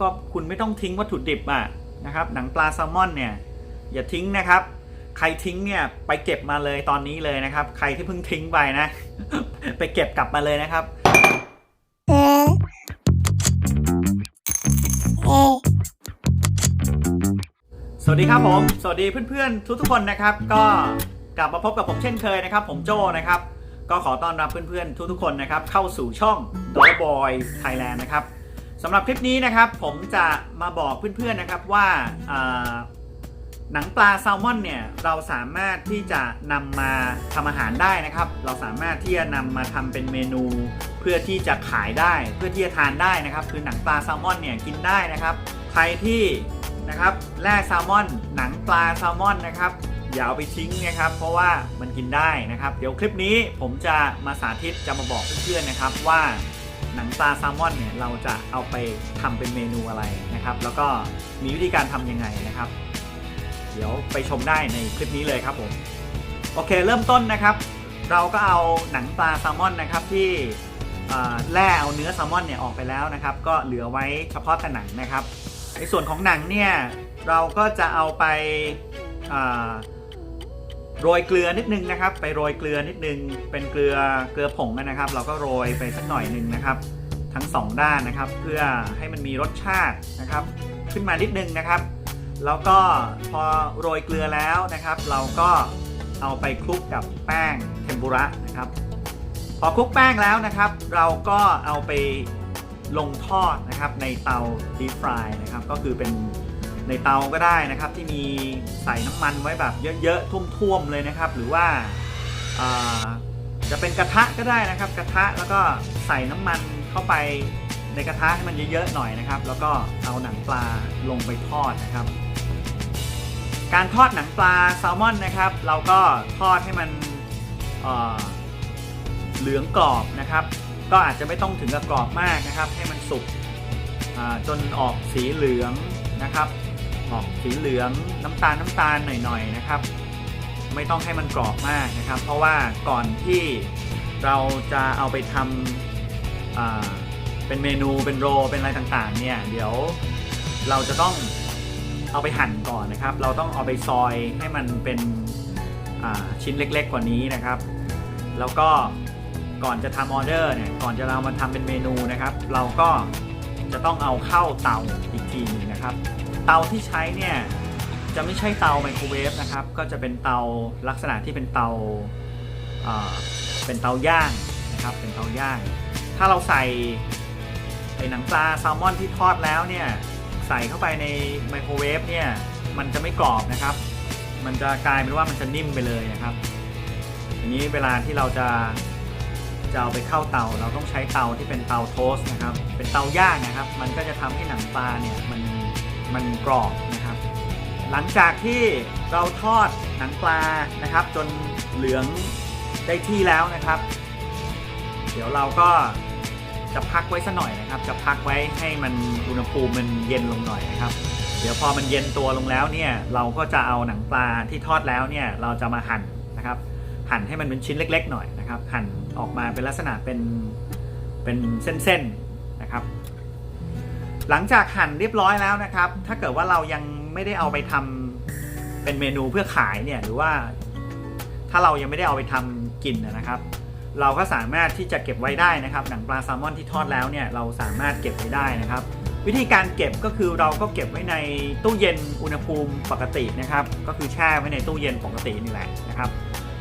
ก็คุณไม่ต้องทิ้งวัตถุดิบอะนะครับ หนังปลาแซลมอนเนี่ยอย่าทิ้งนะครับ ใครทิ้งเนี่ยไปเก็บมาเลยตอนนี้เลยนะครับ ใครที่เพิ่งทิ้งไปนะ ไปเก็บกลับมาเลยนะครับสวัสดีครับผม สวัสดีเพื่อนๆ ทุกๆคนนะครับ ก็กลับมาพบกับผมเช่นเคยนะครับ ผมโจนะครับ ก็ขอต้อนรับเพื่อนๆ ทุกๆคนนะครับ เข้าสู่ช่อง d o l Boy Thailand นะครับ สำหรับคลิปนี้นะครับผมจะมาบอกเพื่อนๆนะครับว่าหนังปลาแซลมอนเนี่ยเราสามารถที่จะนำมาทำอาหารได้นะครับ เราสามารถที่จะนำมาทำเป็นเมนู เพื่อที่จะขายได้เพื่อที่จะทานได้นะครับ คือหนังปลาแซลมอนเนี่ยกินได้นะครับใครที่นะครับแล่แซลมอน หนังปลาแซลมอนนะครับอย่าเอาไปทิ้งนะครับ เพราะว่ามันกินได้นะครับ เดี๋ยวคลิปนี้ผมจะมาสาธิตจะมาบอกเพื่อนๆนะครับว่า หนังปลาแซลมอนเนี่ยเราจะเอาไปทำเป็นเมนูอะไรนะครับ แล้วก็มีวิธีการทำยังไงนะครับ เดี๋ยวไปชมได้ในคลิปนี้เลยครับผมโอเคเริ่มต้นนะครับ เราก็เอาหนังปลาแซลมอนนะครับที่แล่เอาเนื้อแซลมอนเนี่ยออกไปแล้วนะครับ ก็เหลือไว้เฉพาะแต่หนังนะครับ ในส่วนของหนังเนี่ยเราก็จะเอาไปา โรยเกลือนิดนึงนะครับ ไปโรยเกลือนิดนึง เป็นเกลือเกลือผงนะครับ เราก็โรยไปสักหน่อยหนึ่งนะครับ ทั้งสองด้านนะครับ เพื่อให้มันมีรสชาตินะครับ ขึ้นมานิดนึงนะครับ แล้วก็พอโรยเกลือแล้วนะครับ เราก็เอาไปคลุกกับแป้งเทมปุระนะครับ พอคลุกแป้งแล้วนะครับ เราก็เอาไปลงทอดนะครับในเตา deep fry นะครับ ก็คือเป็น ในเตาก็ได้นะครับ ที่มีใส่น้ำมันไว้แบบเยอะๆท่วมๆเลยนะครับ หรือว่าจะเป็นกระทะก็ได้นะครับ กระทะแล้วก็ใส่น้ำมันเข้าไปในกระทะให้มันเยอะๆหน่อยนะครับ แล้วก็เอาหนังปลาลงไปทอดนะครับ การทอดหนังปลาแซลมอนนะครับ เราก็ทอดให้มันเเหลืองกรอบนะครับ ก็อาจจะไม่ต้องถึงกับกรอบมากนะครับ ให้มันสุกจนออกสีเหลืองนะครับ ออกสีเหลืองน้ำตาลน้ำตาลหน่อยๆนะครับ ไม่ต้องให้มันกรอบมากนะครับ เพราะว่าก่อนที่เราจะเอาไปทำเป็นเมนูเป็นโรเป็นอะไรต่างๆเนี่ยเดี๋ยวเราจะต้องเอาไปหั่นก่อนนะครับ เราต้องเอาไปซอยให้มันเป็นชิ้นเล็ก ๆ กว่านี้นะครับ แล้วก็ก่อนจะทำออเดอร์เนี่ยก่อนจะเรามาทำเป็นเมนูนะครับ เราก็จะต้องเอาเข้าเตาอีกทีนึงนะครับ เตาที่ใช้เนี่ยจะไม่ใช่เตาไมโครเวฟนะครับ ก็จะเป็นเตาลักษณะที่เป็นเตาเป็นเตาย่างนะครับ เป็นเตาย่าง ถ้าเราใส่ไอ้หนังปลาแซลมอนที่ทอดแล้วเนี่ยใส่เข้าไปในไมโครเวฟเนี่ยมันจะไม่กรอบนะครับ มันจะกลายเป็นว่ามันจะนิ่มไปเลยนะครับทีนี้เวลาที่เราจะจะเอาไปเข้าเตา เราต้องใช้เตาที่เป็นเตาโทสนะครับ เป็นเตาย่างนะครับ มันก็จะทำให้หนังปลาเนี่ยมัน มันกรอบนะครับ หลังจากที่เราทอดหนังปลานะครับ จนเหลืองได้ที่แล้วนะครับ เดี๋ยวเราก็จะพักไว้สักหน่อยนะครับ จะพักไว้ให้มันอุณหภูมิมันเย็นลงหน่อยนะครับ เดี๋ยวพอมันเย็นตัวลงแล้วเนี่ยเราก็จะเอาหนังปลาที่ทอดแล้วเนี่ยเราจะมาหั่นนะครับ หั่นให้มันเป็นชิ้นเล็ก ๆ หน่อยนะครับ หั่นออกมาเป็นลักษณะเป็นเป็นเส้นๆนะครับ หลังจากหั่นเรียบร้อยแล้วนะครับ ถ้าเกิดว่าเรายังไม่ได้เอาไปทำเป็นเมนูเพื่อขายเนี่ยหรือว่า ถ้าเรายังไม่ได้เอาไปทำกินนะครับ เราก็สามารถที่จะเก็บไว้ได้นะครับ หนังปลาแซลมอนที่ทอดแล้วเนี่ยเราสามารถเก็บไว้ได้นะครับ วิธีการเก็บก็คือเราก็เก็บไว้ในตู้เย็นอุณหภูมิปกตินะครับ ก็คือแช่ไว้ในตู้เย็นปกตินี่แหละนะครับ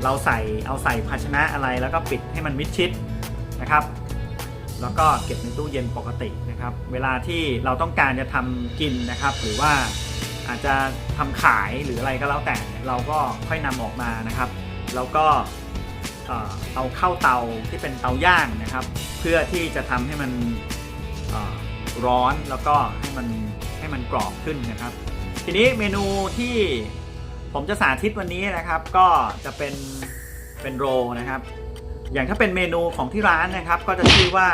เราใส่เอาใส่ภาชนะอะไรแล้วก็ปิดให้มันมิดชิดนะครับ แล้วก็เก็บในตู้เย็นปกตินะครับ เวลาที่เราต้องการจะทำกินนะครับ หรือว่าอาจจะทำขายหรืออะไรก็แล้วแต่เราก็ค่อยนำออกมานะครับ แล้วก็เอาเข้าเตาที่เป็นเตาย่างนะครับ เพื่อที่จะทำให้มันร้อนแล้วก็ให้มันให้มันกรอบขึ้นนะครับ ทีนี้เมนูที่ผมจะสาธิตวันนี้นะครับ ก็จะเป็นเป็นโรนะครับ อย่างถ้าเป็นเมนูของที่ร้านนะครับก็จะชื่อว่า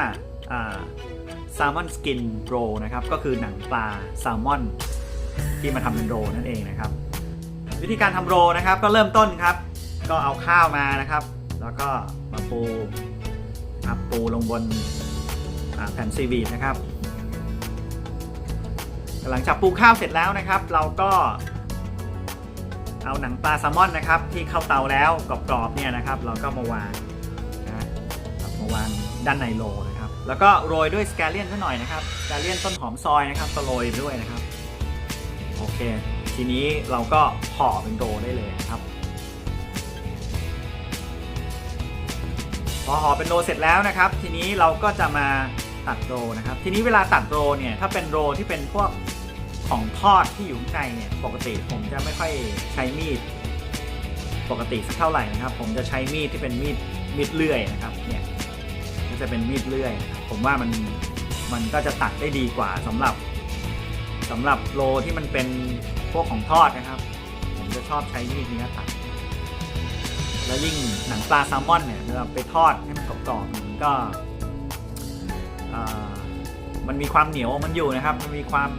แซลมอนสกินโรนะครับ ก็คือหนังปลาแซลมอนที่มาทำเป็นโรนั่นเองนะครับ วิธีการทำโรนะครับก็เริ่มต้นครับ ก็เอาข้าวมานะครับ แล้วก็มาปูครับปูลงบนแผ่นซีวีดนะครับ หลังจากปรุงข้าวเสร็จแล้วนะครับ เราก็เอาหนังปลาแซลมอนนะครับ ที่เข้าเตาแล้วกรอบๆเนี่ยนะครับ เราก็มาวาง มาวางด้านในโลนะครับ แล้วก็โรยด้วยสแกเลียนซะหน่อยนะครับสแกเลียนต้นหอมซอยนะครับโรยไปด้วยนะครับ โอเค ทีนี้เราก็ห่อเป็นโรได้เลยนะครับ พอห่อเป็นโรเสร็จแล้วนะครับ ทีนี้เราก็จะมาตัดโรนะครับ ทีนี้เวลาตัดโรเนี่ยถ้าเป็นโรที่เป็นพวกของทอดที่อยู่ข้างในเนี่ยปกติผมจะไม่ค่อยใช้มีดปกติสักเท่าไหร่นะครับ ผมจะใช้มีดที่เป็นมีดมีดเลื่อยนะครับเนี่ย ก็จะเป็นมีดเลื่อย ผมว่ามันมันก็จะตัดได้ดีกว่าสำหรับสำหรับโรที่มันเป็นพวกของทอดนะครับ ผมจะชอบใช้มีดนี้ตัด แล้วยิ่งหนังปลาแซลมอนเนี่ยเราไปทอดให้มันกรอบๆมันก็มันมีความเหนียวมันอยู่นะครับ มันมีความ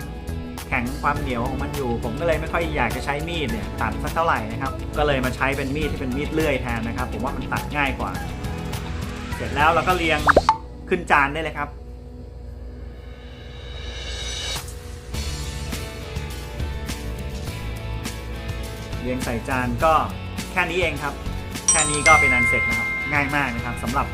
แข็งความเหนียวของมันอยู่ ผมก็เลยไม่ค่อยอยากจะใช้มีดเนี่ยตัดสักเท่าไหร่นะครับ ก็เลยมาใช้เป็นมีดที่เป็นมีดเลื่อยแทนนะครับ ผมว่ามันตัดง่ายกว่า เสร็จแล้วเราก็เรียงขึ้นจานได้เลยครับ เรียงใส่จานก็แค่นี้เองครับ แค่นี้ก็เป็นอันเสร็จนะครับ ง่ายมากนะครับสำหรับ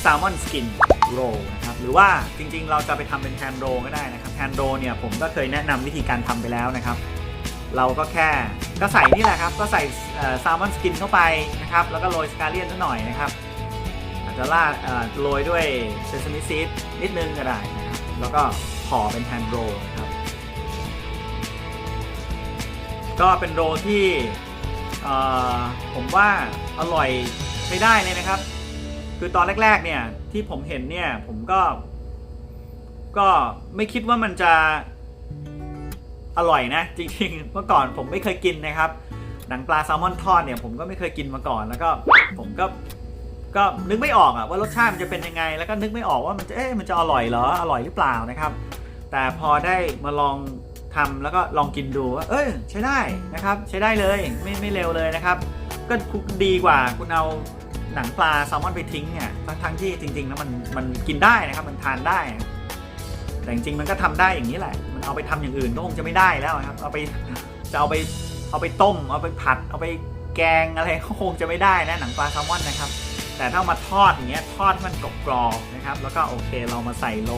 แซลมอนสกินโรนะครับหรือว่าจริงๆ เราจะไปทำเป็นแฮนโรก็ได้นะครับแฮนโรเนี่ยผมก็เคยแนะนำวิธีการทำไปแล้วนะครับเราก็แค่ก็ใส่นี่แหละครับ ก็ใส่แซลมอนสกินเข้าไปนะครับ แล้วก็โรยสกาเลียนนิดหน่อยนะครับ จจะราดโรยด้วยเซซามิซีดนิดนึงก็ได้นะครับ แล้วก็ห่อเป็นแฮนโรนะครับ ก็เป็นโรที่ผมว่าอร่อยใช้ได้เลยนะครับ คือตอนแรก ๆ เนี่ย ที่ผมเห็นเนี่ย ผมก็ ก็ไม่คิดว่ามันจะอร่อยนะ จริงๆ เมื่อก่อนผมไม่เคยกินนะครับหนังปลาแซลมอนทอดเนี่ยผมก็ไม่เคยกินมาก่อนแล้วก็ผมก็ ก็นึกไม่ออกอะว่ารสชาติมันจะเป็นยังไง แล้วก็นึกไม่ออกว่ามันจะเอ๊ะมันจะอร่อยเหรออร่อยหรือเปล่านะครับ แต่พอได้มาลองทำแล้วก็ลองกินดูว่าเอ้ยใช้ได้นะครับใช้ได้เลยไม่ไม่เร็วเลยนะครับ ก็ดีกว่าคุณเอาหนังปลาแซลมอนไปทิ้งเนี่ยทั้งที่จริงๆแล้วมันมันกินได้นะครับมันทานได้ แต่จริงๆมันก็ทำได้อย่างนี้แหละ มันเอาไปทำอย่างอื่นก็คงจะไม่ได้แล้วครับเอาไปจะเอาไปเอาไปต้ม เอาไปผัด เอาไปแกงอะไรก็คงจะไม่ได้นะหนังปลาแซลมอนนะครับ แต่ถ้ามาทอดอย่างเงี้ยทอดให้มันกรอบๆนะครับ แล้วก็โอเคเรามาใส่โล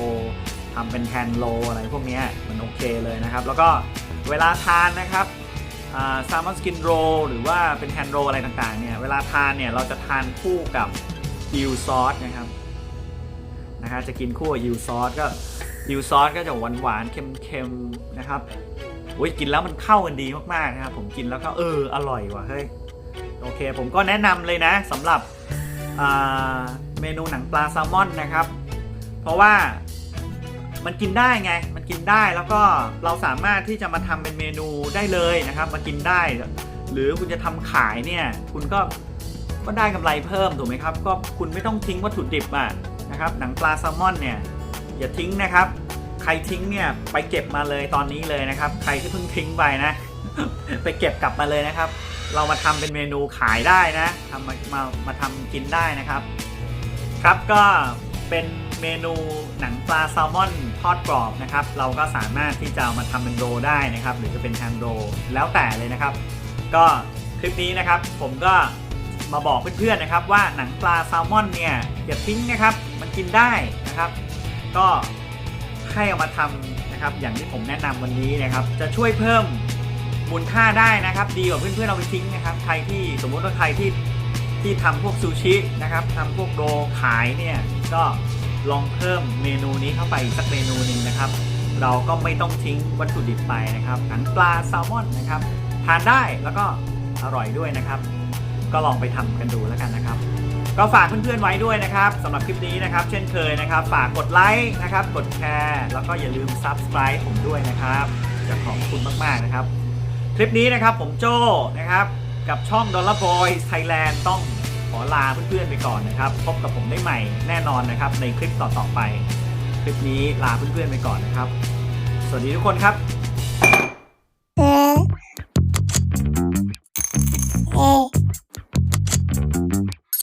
ทำเป็นแฮนโลอะไรพวกเนี้ยมันโอเคเลยนะครับ แล้วก็เวลาทานนะครับแซลมอนสกินโรหรือว่าเป็นแฮนโรอะไรต่างๆเนี่ยเวลาทานเนี่ยเราจะทานคู่กับยิวซอสนะครับนะฮะจะกินคู่กับยิวซอสก็ยิวซอสก็จะหวานหวานๆเค็มๆนะครับโอ้ยกินแล้วมันเข้ากันดีมากๆนะครับผมกินแล้วก็เอออร่อยว่ะเฮ้ยโอเค ผมก็แนะนำเลยนะสำหรับ เมนูหนังปลาแซลมอนนะครับ เพราะว่ามันกินได้ไง มันกินได้แล้วก็เราสามารถที่จะมาทำเป็นเมนูได้เลยนะครับ มากินได้ หรือคุณจะทำขายเนี่ย คุณก็ก็ได้กำไรเพิ่มถูกไหมครับ ก็คุณไม่ต้องทิ้งวัตถุดิบอะนะครับ หนังปลาแซลมอนเนี่ยอย่าทิ้งนะครับ ใครทิ้งเนี่ยไปเก็บมาเลยตอนนี้เลยนะครับ ใครที่เพิ่งทิ้งไปนะ ไปเก็บกลับมาเลยนะครับ เรามาทำเป็นเมนูขายได้นะทำมามามาทำกินได้นะครับ ครับก็เป็นเมนูหนังปลาแซลมอนทอดกรอบนะครับ เราก็สามารถที่จะามาทำเป็นโรได้นะครับ หรือจะเป็นแฮมโรแล้วแต่เลยนะครับ ก็คลิปนี้นะครับ ผมก็มาบอกเพื่อนๆนะครับ ว่าหนังปลาแซลมอนเนี่ยอย่าทิ้งนะครับ มันกินได้นะครับ ก็ให้เอามาทำนะครับ อย่างที่ผมแนะนำวันนี้นะครับ จะช่วยเพิ่ม มูลค่าได้นะครับ ดีกว่าเพื่อนๆเอาไปทิ้งนะครับ ใครที่สมมุติว่าใครที่ที่ทำพวกซูชินะครับทำพวกโรลขายเนี่ยก็ลองเพิ่มเมนูนี้เข้าไปสักเมนูหนึ่งนะครับ เราก็ไม่ต้องทิ้งวัตถุดิบไปนะครับหนังปลาแซลมอนนะครับทานได้แล้วก็อร่อยด้วยนะครับ ก็ลองไปทำกันดูแล้วกันนะครับ ก็ฝากเพื่อนๆไว้ด้วยนะครับสำหรับคลิปนี้นะครับ เช่นเคยนะครับ ฝากกดไลค์นะครับ กดแชร์แล้วก็อย่าลืม Subscribe ผมด้วยนะครับจะขอบคุณมากๆนะครับ คลิปนี้นะครับผมโจ้นะครับ กับช่อง Dollar Boy Thailand ต้องขอลาเพื่อนๆไปก่อนนะครับ พบกับผมได้ใหม่แน่นอนนะครับ ในคลิปต่อๆไป คลิปนี้ลาเพื่อนๆไปก่อนนะครับ สวัสดีทุกคนครับ